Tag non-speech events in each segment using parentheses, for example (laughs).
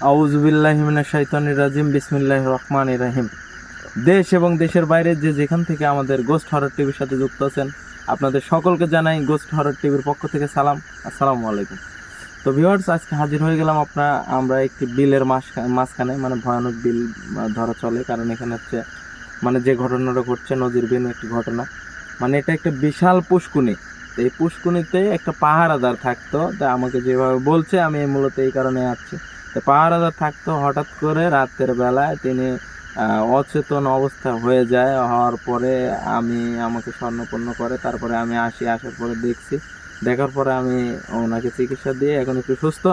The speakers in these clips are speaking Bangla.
আউজুবিল্লাহিমিনা শাইতানির রাজিম বিসমিল্লাহ রহমান রাহিম। দেশ এবং দেশের বাইরে যে যেখান থেকে আমাদের গোস্ট হরর টিভির সাথে যুক্ত আছেন, আপনাদের সকলকে জানাই গোস্ট হরর টিভির পক্ষ থেকে সালাম। আসসালামু আলাইকুম। তো ভিউয়ার্স আজকে হাজির হয়ে গেলাম আপনার, আমরা একটি বিলের মাঝ মাঝখানে মানে ভয়ানক বিল ধরা চলে। কারণ এখানে হচ্ছে মানে যে ঘটনাটা ঘটছে নজির নজিরবিহীন একটি ঘটনা। মানে এটা একটা বিশাল পুষ্কুনি। তো এই পুষ্কুনিতে একটা পাহারাদার থাকতো। তা আমাকে যেভাবে বলছে, আমি মূলত এই কারণে আসছি। তো থাকতো হঠাৎ করে রাতের বেলায় তিনি অচেতন অবস্থা হয়ে যায়। হওয়ার পরে আমি আমাকে স্বর্ণপন্ন করে, তারপরে আমি আসি, আসার পরে দেখছি। দেখার পরে আমি ওনাকে চিকিৎসা দিয়ে এখন একটু সুস্থ।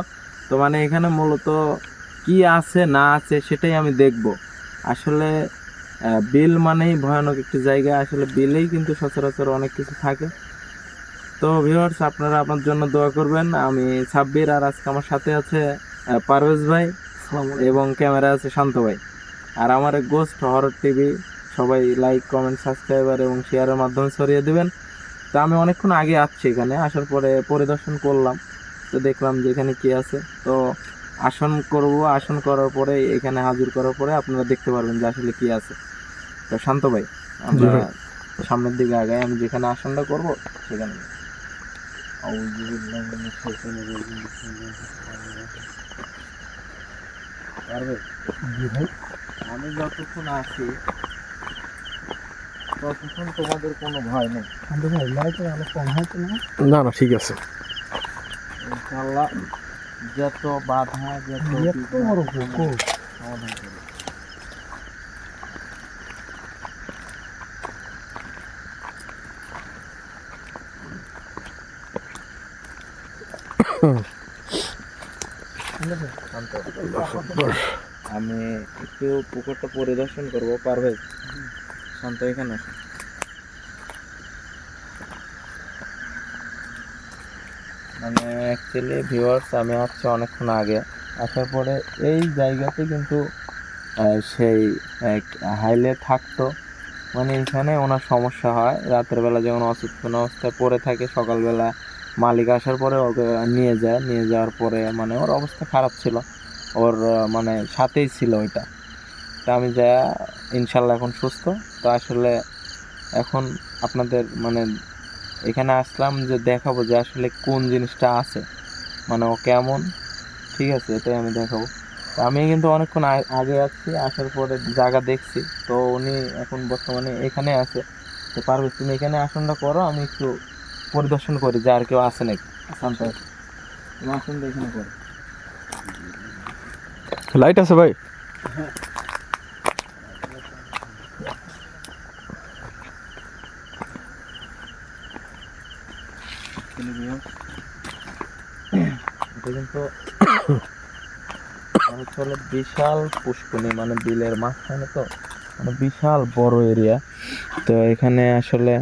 তো মানে এখানে মূলত কি আছে, না আছে সেটাই আমি দেখব। আসলে বিল মানেই ভয়ানক একটি জায়গা। আসলে বিলেই কিন্তু সচরাচর অনেক কিছু থাকে। তো ভিউয়ার্স আপনারা আপনার জন্য দোয়া করবেন। আমি সাব্বির আর আজকে আমার সাথে আছে পারভেজ ভাই এবং ক্যামেরা আছে শান্ত ভাই। আর আমার গোস্ট হরর টিভি সবাই লাইক কমেন্ট সাবস্ক্রাইবার এবং শেয়ারের মাধ্যমে ছড়িয়ে দেবেন। তো আমি অনেকক্ষণ আগে আসছি এখানে আসার পরে পরিদর্শন করলাম। তো দেখলাম যে এখানে কী আছে। তো আসন করব আসন করার পরে এখানে হাজির করার পরে আপনারা দেখতে পারবেন যে আসলে কী আছে। তো শান্ত ভাই আমরা সামনের দিকে আগাই আমি যেখানে আসনটা করব সেখানে আউযুবিল্লাহি মিনাশ শাইতানির রাজিম, বিসমিল্লাহির রহমানির রহিম। পারবে? আমি যতক্ষণ আছি ততক্ষণ তোমাদের কোনো ভয় নেই আমাদের ভাই লাইটের আলো কম হয়তো না না না ঠিক আছে ইনশাল্লাহ যত বাধা যত সমাধান করবে। হও। (coughs) আমি একটু পুকুরটা পরিদর্শন করব পারভেজ শান্ত এখানে। মানে অ্যাকচুয়ালি ভিউয়ার্স আমি আসছি অনেকক্ষণ আগে। আসার পরে এই জায়গাতে কিন্তু সেই এক হাইলে থাকতো। মানে এখানে ওনার সমস্যা হয়। রাতের বেলা যখন অচেতন অবস্থায় পড়ে থাকে সকালবেলা মালিক আসার পরে ওকে নিয়ে যায়। নিয়ে যাওয়ার পরে মানে ওর অবস্থা খারাপ ছিল। ওর মানে সাথেই ছিল ওইটা। তা আমি যা ইনশাল্লাহ এখন সুস্থ। তো আসলে এখন আপনাদের মানে এখানে আসলাম যে দেখাবো যে আসলে কোন জিনিসটা আছে। মানে ও কেমন? ঠিক আছে, এটাই আমি দেখাবো। আমি কিন্তু অনেকক্ষণ আগে আসছি আসার পরে জায়গা দেখছি। তো উনি এখন বর্তমানে এখানে আছে। তো পারবে, তুমি এখানে আসনটা করো, আমি একটু পরিদর্শন করি যে আর কেউ আছে নাকি? এখানে করো। লাইট আছে ভাই? কিন্তু (coughs) হলো বিশাল পুষ্কনি মানে বিলের মাঝখানে তো মানে বিশাল বড় এরিয়া তো এখানে আসলে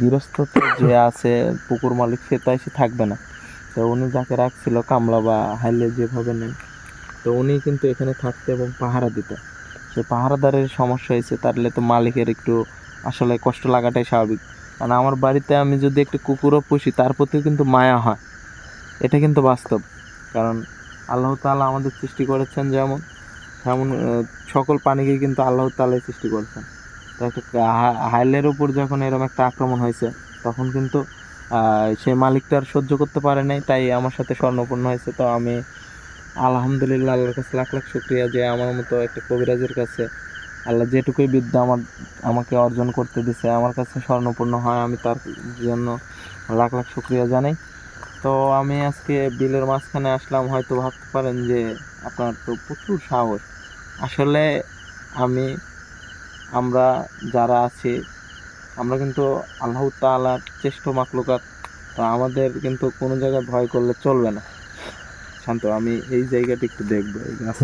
গৃহস্থ তো যে আছে, পুকুর মালিক, সে তো এসে থাকবে না। তো উনি যাকে রাখছিল কামলা বা হাইলে যেভাবে নেন তো উনি কিন্তু এখানে থাকতে এবং পাহারা দিত। সে পাহারাদারের সমস্যা হয়েছে তাহলে তো মালিকের একটু আসলে কষ্ট লাগাটাই স্বাভাবিক। কারণ আমার বাড়িতে আমি যদি একটু কুকুরও পুষি, তার প্রতিও কিন্তু মায়া হয়। এটা কিন্তু বাস্তব। কারণ আল্লাহ তাআলা আমাদের সৃষ্টি করেছেন যেমন, তেমন সকল প্রাণীকে কিন্তু আল্লাহ তাআলাই সৃষ্টি করেছেন। একটা হাইলের উপর যখন এরকম একটা আক্রমণ হয়েছে, তখন কিন্তু সেই মালিকটা আর সহ্য করতে পারে নাই, তাই আমার সাথে স্বর্ণপূর্ণ হয়েছে। তো আমি আলহামদুলিল্লাহ আল্লাহর কাছে লাখ লাখ শুক্রিয়া যে আমার মতো একটা কবিরাজের কাছে আল্লাহ যেটুকুই বিদ্যা আমার, আমাকে অর্জন করতে দিছে, আমার কাছে স্বর্ণপূর্ণ হয়, আমি তার জন্য লাখ লাখ শুক্রিয়া জানাই। তো আমি আজকে বিলের মাঝখানে আসলাম, হয়তো ভাবতে পারেন যে আপনার তো প্রচুর সাহস। আসলে আমি আমরা যারা আছি, আমরা কিন্তু আল্লাহ তালার চেষ্ট মাকলুকাত আমাদের কিন্তু কোনো জায়গায় ভয় করলে চলবে না। শান্ত, আমি এই জায়গাটি একটু দেখব, এই গাছ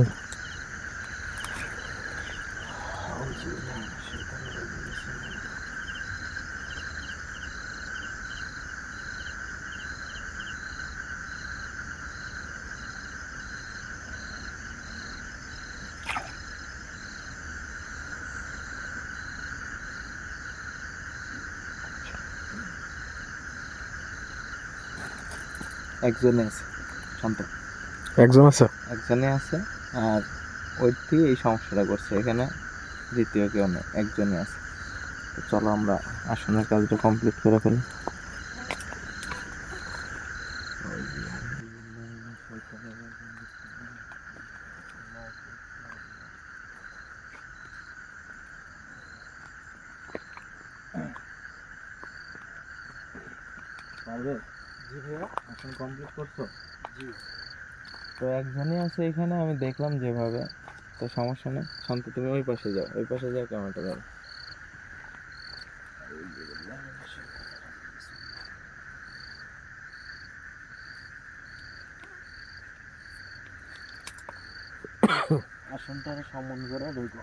একজনে আছে শান্ত। একজন আছে? একজনই আছে আর ওই থেকে এই সমস্যাটা করছে এখানে দ্বিতীয় কেউ নেই একজনই আছে। তো চলো আমরা আসনের কাজটা কমপ্লিট করে ফেলি। পারবে? জি ভাইয়া আসন কমপ্লিট করছ? জি। তো একজনই আছে এখানে আমি দেখলাম যেভাবে। তো সমস্যা নেই। শান্ত তুমি ওই পাশে যাও। ওই পাশে যাও ক্যামেরাটা ধরো। আসনটা সম্মান করে ঢুকো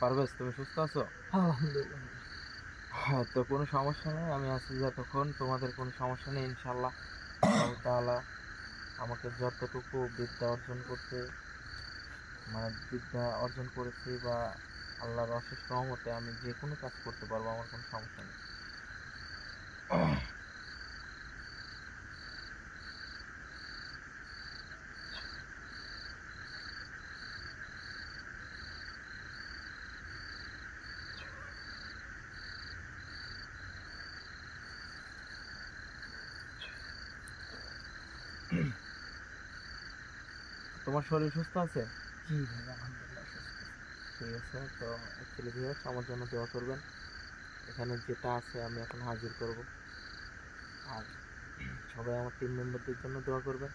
পারভেজ তুমি সুস্থ আছো? হ্যাঁ তো কোনো সমস্যা নেই আমি আছি যতক্ষণ তোমাদের কোনো সমস্যা নেই ইনশাল্লাহ তাআলা আমাকে যতটুকু বিদ্যা অর্জন করতে মানে বিদ্যা অর্জন করেছি বা আল্লাহর অশেষ রহমতে আমি যে কোনো কাজ করতে পারব আমার কোনো সমস্যা নেই। তোমার শরীর সুস্থ আছে? জি ভাই আলহামদুলিল্লাহ সুস্থ। ঠিক আছে তো অ্যাকচুয়ালি ভিউয়ার্স আমার জন্য দোয়া করবেন। এখানে যেটা আছে আমি এখন হাজির করব। আর সবাই আমার টিম মেম্বারদের জন্য দোয়া করবেন।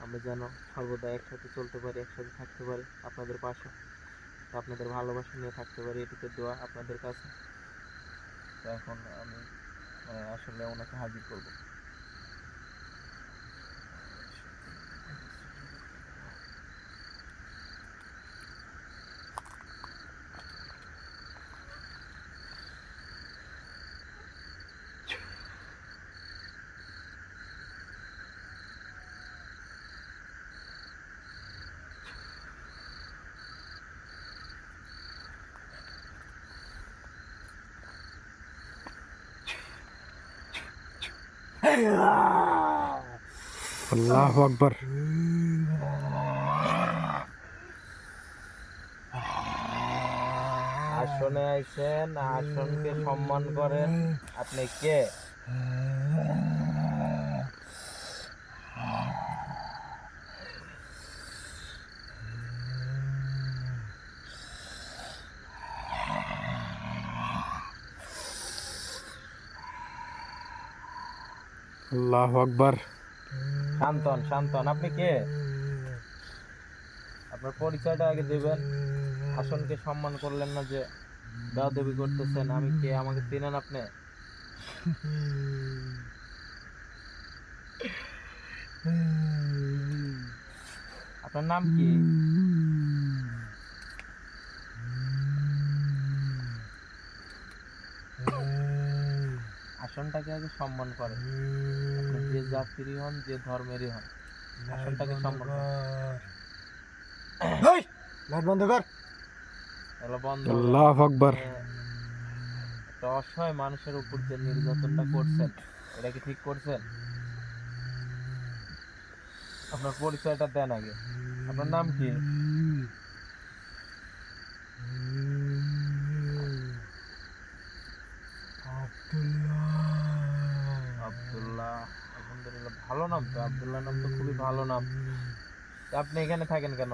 আমরা যেন সর্বদা একসাথে চলতে পারি একসাথে থাকতে পারি আপনাদের পাশে। তো আপনাদের ভালোবাসা নিয়ে থাকতে পারি এটুকু দোয়া আপনাদের কাছে। তো এখন আমি আসলে ওনাকে হাজির করব। আল্লাহ আকবর। আসনে আসনকে সম্মান করেন। আপনি কে? আল্লাহ আকবার। শান্তন শান্তন আপনি কে? আপনার পরিচয়টা আগে দেবেন। হাসনকে সম্মান করলেন না যে দেওয়া দেবী করতেছেন আমি কে? আমাকে চেনেন আপনি? আপনার নাম কি? (laughs) আসনটাকে আগে সম্মান আপনি যে জাতিরই হন যে ধর্মেরই হন আসনটাকে সম্মান (coughs) লাইট বন্ধ কর। আল্লাহ আকবার। একটা অসহায় মানুষের উপর যে নির্যাতনটা করছেন এটা কি ঠিক করছেন? আপনার পরিচয়টা দেন আগে। আপনার নাম কি আব্দুল্লাহ আলহামদুলিল্লাহ ভালো নাম তো আব্দুল্লাহ নাম তো খুবই ভালো নাম। আপনি এখানে থাকেন কেন?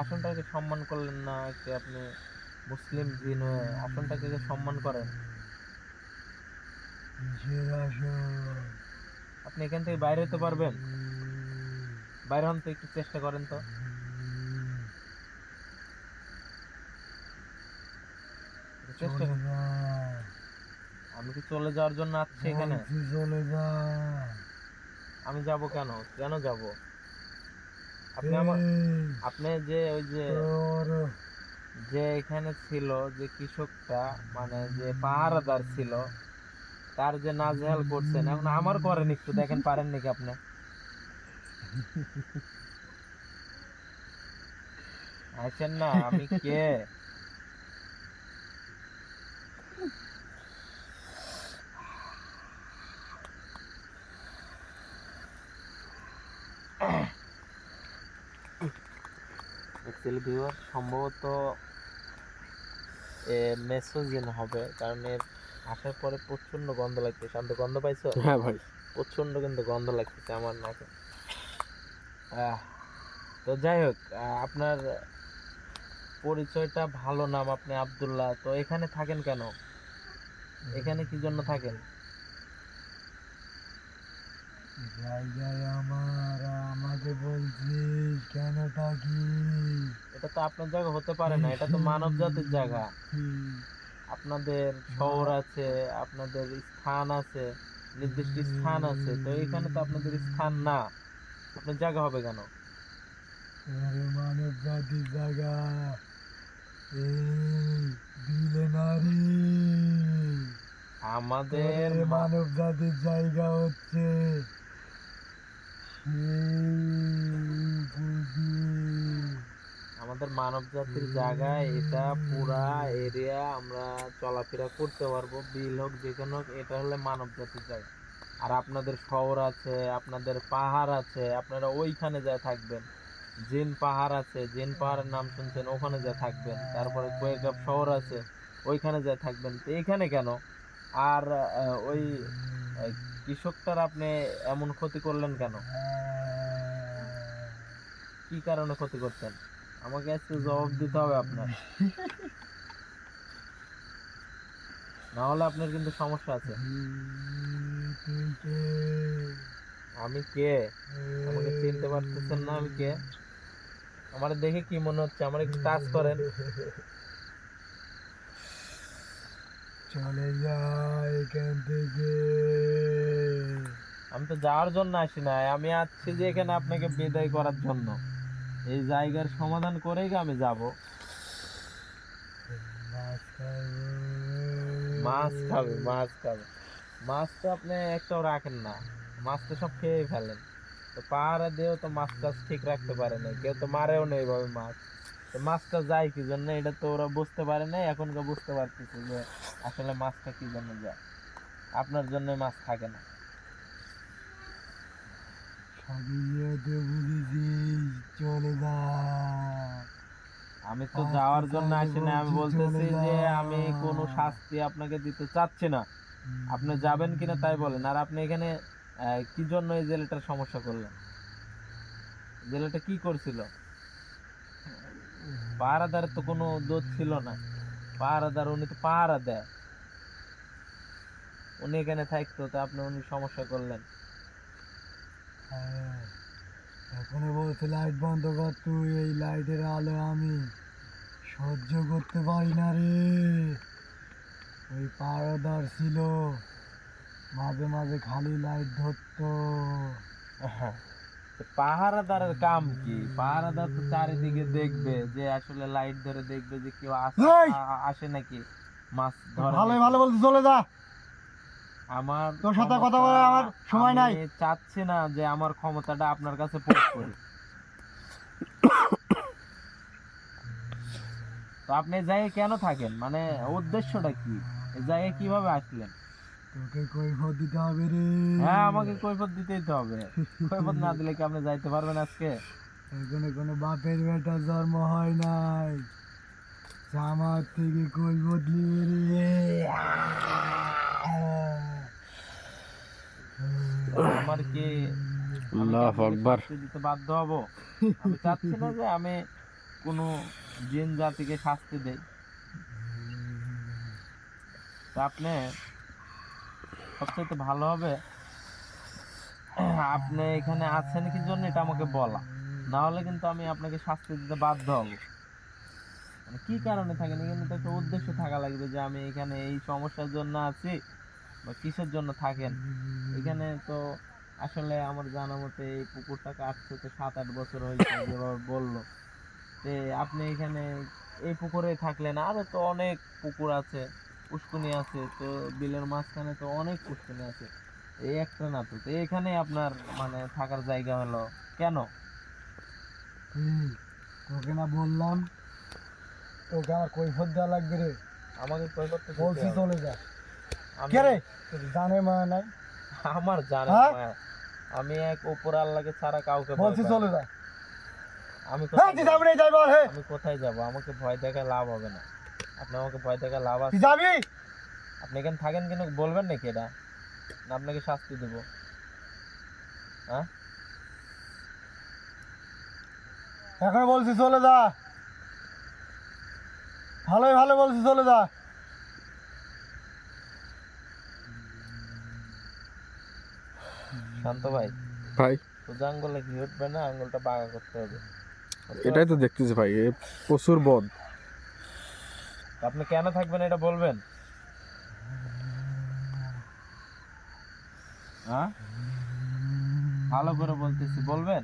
আসনটাকে সম্মান করলেন না যে আপনি মুসলিম জিন হয়ে আসনটাকে যে সম্মান করেন? আপনি এখান থেকে বাইরে হতে পারবেন? বাইরে হন তো একটু চেষ্টা করেন তো। চেষ্টা করেন। আমি কি চলে যাওয়ার জন্য আসছি এখানে? চলে যা। আমি যাব কেন? কেন যাব? আপনি আমার আপনি যে ওই যে যে এখানে ছিল যে কৃষকটা মানে যে পাহারাদার ছিল তার যে নাজেহাল করছেন এখন আমার করেন একটু দেখেন পারেন নাকি আপনি? আসেন না আমি কে? অ্যাকচুয়ালি ভিউয়ার সম্ভবত মেসোজিন হবে কারণ এর আসার পরে প্রচণ্ড গন্ধ লাগছে। শান্ত গন্ধ পাইছো? হ্যাঁ ভাই। প্রচণ্ড কিন্তু গন্ধ লাগতেছে আমার নাকে। আহ, তো যাই হোক আপনার পরিচয়টা ভালো নাম আপনি আব্দুল্লাহ তো এখানে থাকেন কেন? এখানে কি জন্য থাকেন? জায়গায় আমার আমাকে বলছিস কেন থাকি এটা তো আপনার জায়গা হতে পারে না এটা তো মানব জাতির জায়গা। আপনাদের শহর আছে আপনাদের স্থান আছে নির্দিষ্ট স্থান আছে তো এখানে তো আপনাদের স্থান না। আপনার জায়গা হবে কেন? মানব জাতির জায়গা। দিলে নারী। আমাদের মানব জাতির জায়গা হচ্ছে আমাদের মানব জাতির জায়গায় এটা পুরা এরিয়া আমরা চলাফেরা করতে পারব, বিল হোক যেখানে হোক, এটা হলে মানব জাতির জায়গা। আর আপনাদের শহর আছে, আপনাদের পাহাড় আছে, আপনারা ওইখানে যা থাকবেন, জিন পাহাড় আছে, জিন পাহাড়ের নাম শুনছেন, ওখানে যা থাকবেন, তারপরে কোয়েকাপ শহর আছে, ওইখানে যা থাকবেন, তো এখানে কেন? আর ওই কৃষকটার আপনি এমন ক্ষতি করলেন কেন? কি কারণে ক্ষতি করতেন আমাকে আজকে জবাব দিতে হবে আপনার। না হলে আপনার কিন্তু সমস্যা আছে। আমি কে? আমাকে চিনতে পারতেছেন না আমি কে? আমার দেখে কি মনে হচ্ছে? আমার একটু টাচ করেন। চলে যা এখান থেকে। আমি তো যাওয়ার জন্য আসি না আমি আসছি যে এখানে আপনাকে বিদায় করার জন্য। এই জায়গার সমাধান করেই আমি যাব? মাছ খাবে। মাছ খাবে মাছ তো আপনি একটাও রাখেন না মাছ তো সব খেয়ে ফেলেন। তো পাহাড়ে দিয়েও তো মাছ টাছ ঠিক রাখতে পারে না কেউ তো মারেও নেই এইভাবে মাছ। মাছটা যায় কি জন্য? এটা তো ওরা বুঝতে পারে না এখনকার বুঝতে পারতেছে যে আসলে মাছটা কি জন্য যায়। আপনার জন্য মাছ থাকে না। চলে যা। আমি তো যাওয়ার জন্য আসি না আমি বলতেছি যে। আমি কোনো শাস্তি আপনাকে দিতে চাচ্ছি না। আপনি যাবেন কিনা তাই বলেন। আর আপনি এখানে কি জন্য এই জেলেটার সমস্যা করলেন? জেলেটা কি করছিল? পাহারাদার তো কোনো দোষ ছিল না। পাহারাদার উনি তো পাহারা দেয়। উনি এখানে থাকতো তো আপনি উনি সমস্যা করলেন। হ্যাঁ বলছে লাইট বন্ধ কর তুই এই লাইটের আলো আমি সহ্য করতে পারি না রে। ওই পাড়াদার ছিল মাঝে মাঝে খালি লাইট ধরতো। তো পাহারাদারের কাম কি? পাহারাদার তো চারিদিকে দেখবে যে আসলে লাইট ধরে দেখবে যে কেউ আসে নাকি? মাছ ধরে নাকি। ভালো বলছে চলে যা। আমার তোর সাথে কথা বলার আমার সময় নাই। চাচ্ছি না যে আমার ক্ষমতাটা আপনার কাছে প্রয়োগ করি তো আপনি জায়গায় কেন থাকেন? মানে উদ্দেশ্যটা কি? জায়গায় কীভাবে আসলেন? তোকে কৈফত দিতে হবে রে। হ্যাঁ আমাকে কৈফত দিতেই তো হবে। কৈফত না দিলে কি আপনি যাইতে পারবেন আজকে? এখানে কোনো বাপের বেটার জন্ম হয় নাই। আমার থেকে কৈফত নিবে রে। আমার কি আমি কি আকবার। দিতে বাধ্য হব? আমি চাচ্ছি না যে আমি কোনো জিন জাতিকে শাস্তি দেই। তো আপনি সবচেয়ে ভালো হবে। আপনি এখানে আছেন কি জন্য এটা আমাকে বলা? না হলে কিন্তু আমি আপনাকে শাস্তি দিতে বাধ্য হব। মানে কি কারণে থাকেন? এখানে তো একটা উদ্দেশ্য থাকা লাগবে যে আমি এখানে এই সমস্যার জন্য আছি বা কিসের জন্য থাকেন? এখানে তো আসলে আমার জানা মতে এই পুকুরটা কাটছে তো সাত আট বছর হয়েছে যেভাবে বলল। যে আপনি এখানে এই পুকুরে থাকলেন। আরও তো অনেক পুকুর আছে। পুষ্কুনি আছে তো বিলের মাঝখানে তো অনেক পুষ্কুনি আছে। এই একটা না তো এখানে আপনার মানে থাকার জায়গা হলো কেন? তোকে না বললাম তোকে আমার কৈফত দেওয়া লাগবে রে। আমাকে করতে বলছি চলে যা। কে রে? জানে মা নাই? আমার জানা হ্যাঁ? আমি এক উপর আল্লাহকে ছাড়া কাউকে বলছি চলে যা। আমি হ্যাঁ কোথায় যাব? যাবি না যাই বল হে আমি কোথায় যাব? আমাকে ভয় দেখায় লাভ হবে না। আপনি আমাকে ভয় দেখায় লাভ আছে। যাবি? আপনি এখানে থাকেন কিন্তু বলবেন নাকি এটা? না আপনাকে শাস্তি দেবো। হ্যাঁ? এখন বলছি চলে যা। ভালোই ভালো বলছি চলে যা। শান্ত ভাই। ভাই। সোজা আঙ্গুলে ঘি উঠবে না? আঙ্গুলটা বাঁকা করতে হবে। এটাই তো দেখতেছি ভাই এ প্রচুর বদ। আপনি কেন থাকবেন এটা বলবেন? হ্যাঁ? ভালো করে বলতেছি, বলবেন?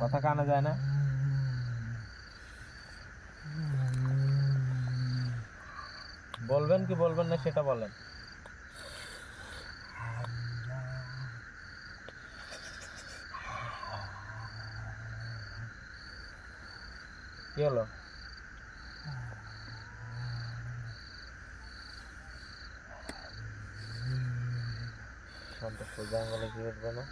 কথা কানে যায় না? বলবেন কি বলবেন না সেটা বলেন। কি হলো শান্ত সোজা আঙ্গুলে কি উঠবে না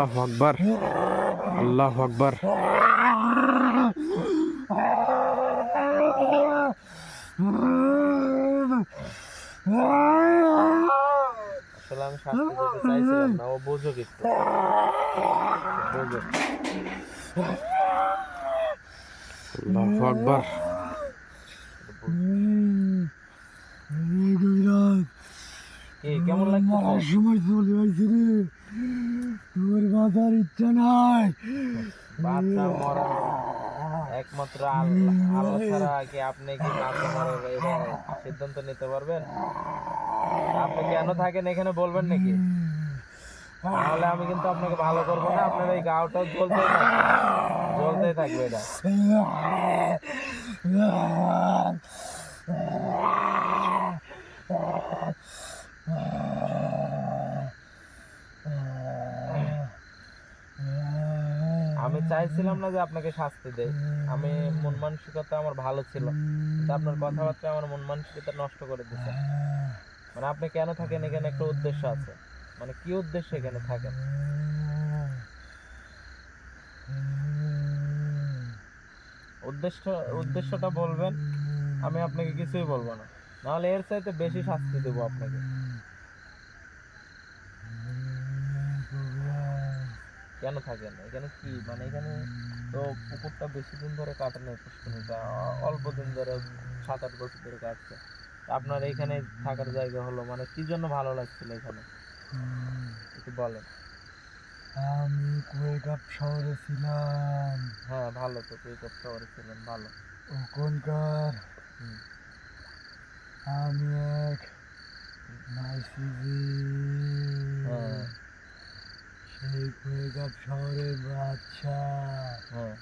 আল্লাহ আকবার আল্লাহ আকবার। আসলে আমি শাস্তি দিতে চাইছিলাম না ও বোঝো একটু বোঝো আল্লাহ আকবার। কেমন লাগছে? সময় চলে আসছে রে। তোর বাঁচার ইচ্ছা নাই। বাচ্চা মরা। একমাত্র আল্লাহ ছাড়া কি আপনি কি বাচ্চা মরার সিদ্ধান্ত নিতে পারবেন? আপনি কেন থাকেন এখানে বলবেন নাকি? তাহলে আমি কিন্তু আপনাকে ভালো করব না আপনার এই গাওটা জ্বলতেই থাকবে। জ্বলতেই থাকবে এটা। (laughs) আমি চাইছিলাম না যে আপনাকে শাস্তি দেই। আমি মন মানসিকতা আমার ভালো ছিল। কিন্তু আপনার কথাবার্তা আমার মন মানসিকতা নষ্ট করে দিচ্ছে মানে আপনি কেন থাকেন এখানে? একটা উদ্দেশ্য আছে। মানে কি উদ্দেশ্যে এখানে থাকেন? উদ্দেশ্য, উদ্দেশ্যটা বলবেন, আমি আপনাকে কিছুই বলব না। নাহলে এর চাইতে বেশি শাস্তি দেবো আপনাকে। কেন থাকেন এখানে কি? মানে এখানে তো পুকুরটা বেশি দিন ধরে কাটে নাই পুষ্করিণীটা অল্প দিন ধরে সাত আট বছর ধরে কাটছে। আপনার এখানে থাকার জায়গা হলো মানে কি জন্য ভালো লাগছিল এখানে? একটু বলেন। আমি কুয়েকাপ শহরে ছিলাম। হ্যাঁ ভালো তো তুই করতে পারছিলেন ভালো। ওখানকার আমি এক নাইসিজি হ্যাঁ। সেই কুয়েকাপ শহরের বাচ্চা হ্যাঁ।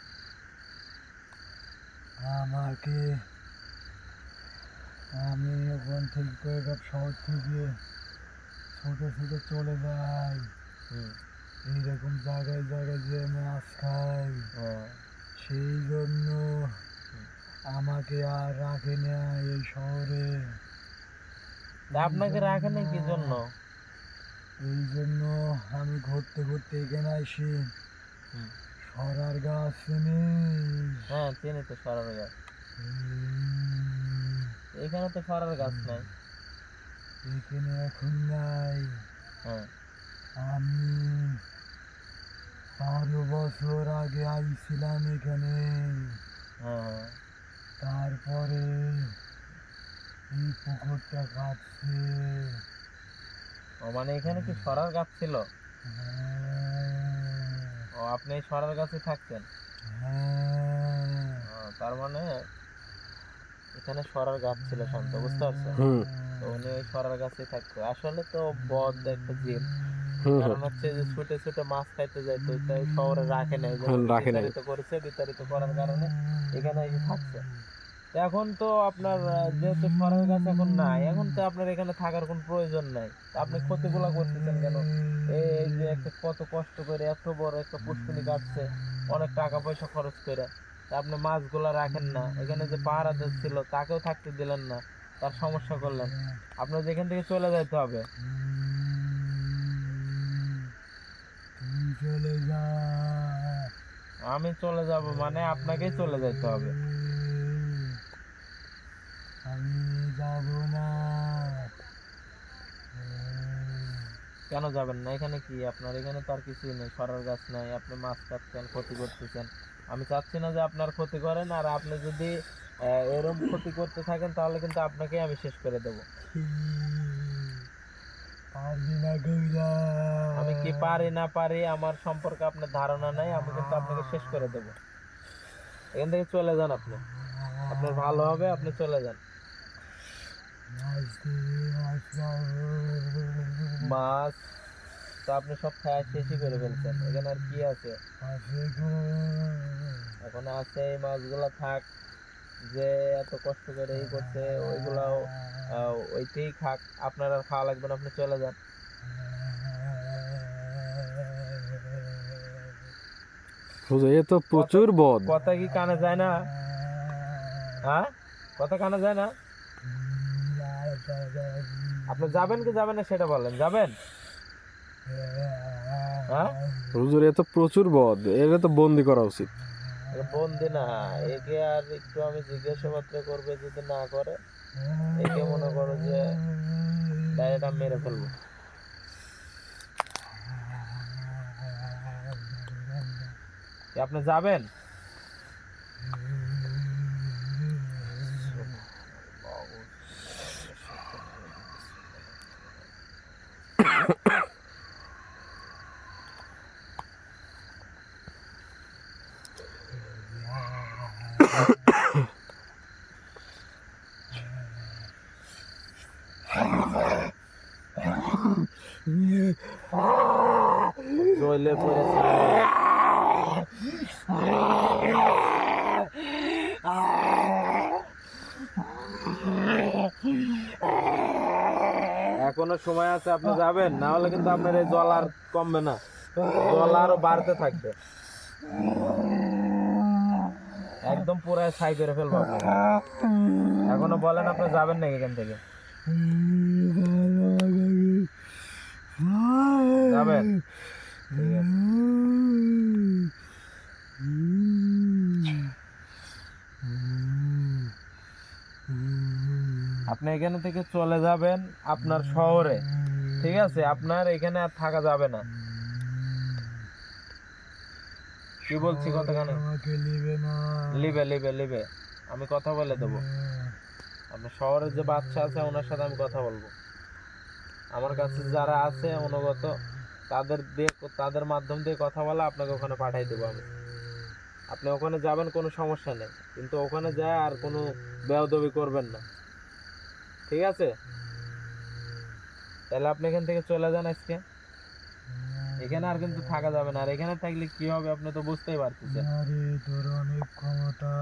আমাকে আমি ওখান থেকে কুয়েকাপ শহর থেকে ছোট ছোট চলে যাই। এইরকম জায়গায় জায়গায় যে মাছ খাই। হ্যাঁ। সেই জন্য আমাকে আর রাখে না এই শহরে। আপনাকে রাখে না কি জন্য? এই জন্য আমি ঘুরতে ঘুরতে এখানে আসি সরার গাছ নেই হ্যাঁ চিনি তো সরার গাছ। এখানে তো সরার গাছ নাই। এখানে এখন নাই। হ্যাঁ। আমি বারো বছর আগে আইছিলাম এখানে। হ্যাঁ হ্যাঁ। তারপরে এই পুকুরটা কাটছে। ও মানে এখানে কি সরার গাছ ছিল? ও আপনি এই সরার গাছে থাকতেন। তার মানে এখানে সরার গাছ ছিল শান্ত বুঝতে পারছেন? তো উনি ওই সরার গাছে থাকতো। আসলে তো বদ একটা জীব। কারণ হচ্ছে যে ছুটে ছুটে মাছ খাইতে যাইতো তাই শহরে রাখে নাই। রাখে নাই। করেছে বিতাড়িত করার কারণে এখানে এসে থাকছে। এখন তো আপনার যেহেতু সরার গাছ এখন নাই, এখন তো আপনার এখানে থাকার কোনো প্রয়োজন নাই। আপনি ক্ষতিগুলা করতেছেন কেন? এই যে একটা কত কষ্ট করে এত বড় একটা পুষ্কনি কাটছে, অনেক টাকা পয়সা খরচ করে। আপনি মাছগুলা রাখেন না। এখানে যে পাহারাদার ছিল, তাকেও থাকতে দিলেন না। তার সমস্যা করলেন। আপনার যেখান থেকে চলে যেতে হবে। আমি চলে যাব মানে আপনাকেই চলে যেতে হবে আমি যাব না কেন যাবেন না? এখানে কি আপনার? এখানে তো আর কিছুই নেই। সরার গাছ নাই আপনি মাছ কাটছেন ক্ষতি করতেছেন। আমি চাচ্ছি না যে আপনার ক্ষতি করেন আর আপনি যদি এরম ক্ষতি করতে থাকেন তাহলে কিন্তু আপনাকেই আমি শেষ করে দেবো। আমি কি পারি না পারি আমার সম্পর্কে আপনার ধারণা নাই আমি কিন্তু আপনাকে শেষ করে দেবো। এখান থেকে চলে যান আপনি। আপনার ভালো হবে আপনি চলে যান। মাছ তো আপনি সব খাওয়া শেষই করে ফেলছেন। এখানে আর কি আছে? এখন আছে এই মাছগুলা থাক যে এত কষ্ট করে এই করছে ওইগুলাও আহ, ওইটাই খাক। আপনার আর খাওয়া লাগবে না আপনি চলে যান। এ তো প্রচুর বদ। কথা কি কানে যায় না? হ্যাঁ? কথা কানে যায় না? আপনি যাবেন কি যাবেন না সেটা বলেন যাবেন? হ্যাঁ? হুজুর এ তো প্রচুর বদ এর তো বন্দি করা উচিত। বন্দি না একে আর একটু আমি জিজ্ঞাসাবাদ করবে যদি না করে একে মনে করো যে ডাইরেক্ট আমি মেরে ফেলব। আপনি যাবেন? জইলে পড়েছে এখনও সময় আছে, আপনি যাবেন। না হলে কিন্তু আপনার এই জল আর কমবে না। জল আরও বাড়তে থাকবে। একদম পুরো ছাই করে ফেলব। এখনও বলেন আপনি যাবেন নাকি এখান থেকে যাবেন ঠিক আছে আপনি এখানে থেকে চলে যাবেন আপনার শহরে। ঠিক আছে? আপনার এখানে আর থাকা যাবে না। কি বলছি কতখানি লিবে লিবে লিবে আমি কথা বলে দেবো। আপনার শহরের যে বাচ্চা আছে ওনার সাথে আমি কথা বলব। আমার কাছে যারা আছে অনুগত তাদের দিয়ে তাদের মাধ্যম দিয়ে কথা বলা আপনাকে ওখানে পাঠাই দেবো আমি। আপনি ওখানে যাবেন কোনো সমস্যা নেই। কিন্তু ওখানে যায় আর কোনো বেয়াদবি করবেন না। ঠিক আছে? তাহলে আপনি এখান থেকে চলে যান আজকে। এখানে আর কিন্তু থাকা যাবে না। আর এখানে থাকলে কি হবে আপনি তো বুঝতেই পারতেছেন। ক্ষমতা।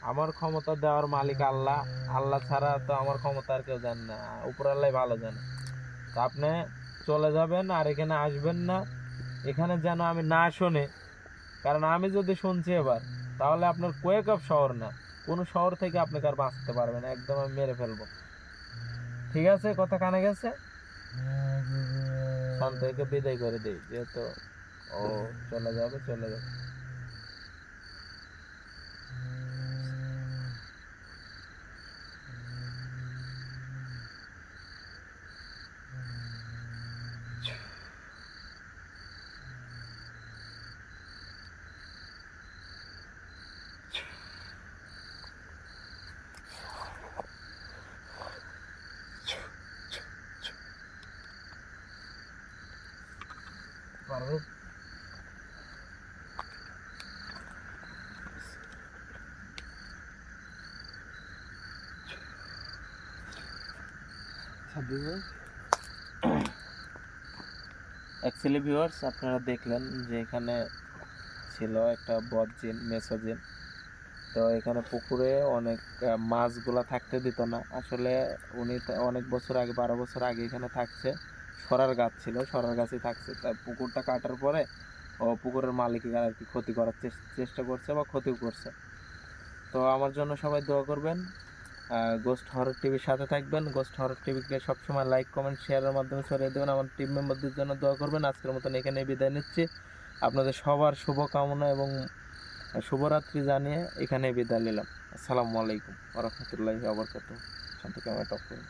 আমার ক্ষমতা দেওয়ার মালিক আল্লাহ। আল্লাহ ছাড়া তো আমার ক্ষমতা আর কেউ জানে না। উপর আল্লাহ ভালো জানে। তা আপনি চলে যাবেন আর এখানে আসবেন না। এখানে যেন আমি না শুনে। কারণ আমি যদি শুনছি এবার তাহলে আপনার কোয়েক অফ শহর না। কোনো শহর থেকে আপনাকে আর বাঁচতে পারবেন একদম আমি মেরে ফেলব। ঠিক আছে, কথা কানে গেছে? শান্তকে বিদায় করে দিই, যেহেতু ও চলে যাবে চলে যাবে পারবে অ্যাকচুয়ালি ভিউয়ার্স আপনারা দেখলেন যে এখানে ছিল একটা বদজিন মেসোজিন। তো এখানে পুকুরে অনেক মাছগুলা থাকতে দিত না। আসলে উনি অনেক বছর আগে, বারো বছর আগে এখানে থাকছে। সরার গাছ ছিল, সরার গাছই থাকছে। তাই পুকুরটা কাটার পরে ও পুকুরের মালিক আর কি ক্ষতি করার চেষ্টা করছে বা ক্ষতিও করছে। তো আমার জন্য সবাই দোয়া করবেন। গোস্ট হরর টিভির সাথে থাকবেন। গোস্ট হরর টিভিকে সবসময় লাইক কমেন্ট শেয়ারের মাধ্যমে ছড়িয়ে দেবেন। আমার টিম মেম্বারদের জন্য দোয়া করবেন। আজকের মতন এখানে বিদায় নিচ্ছি। আপনাদের সবার শুভ কামনা এবং শুভরাত্রি জানিয়ে এখানে বিদায় নিলাম। আসসালামু আলাইকুম রহমতুল্লাহি আবরকাত শান্তি ক্যামেরা টপ করুন।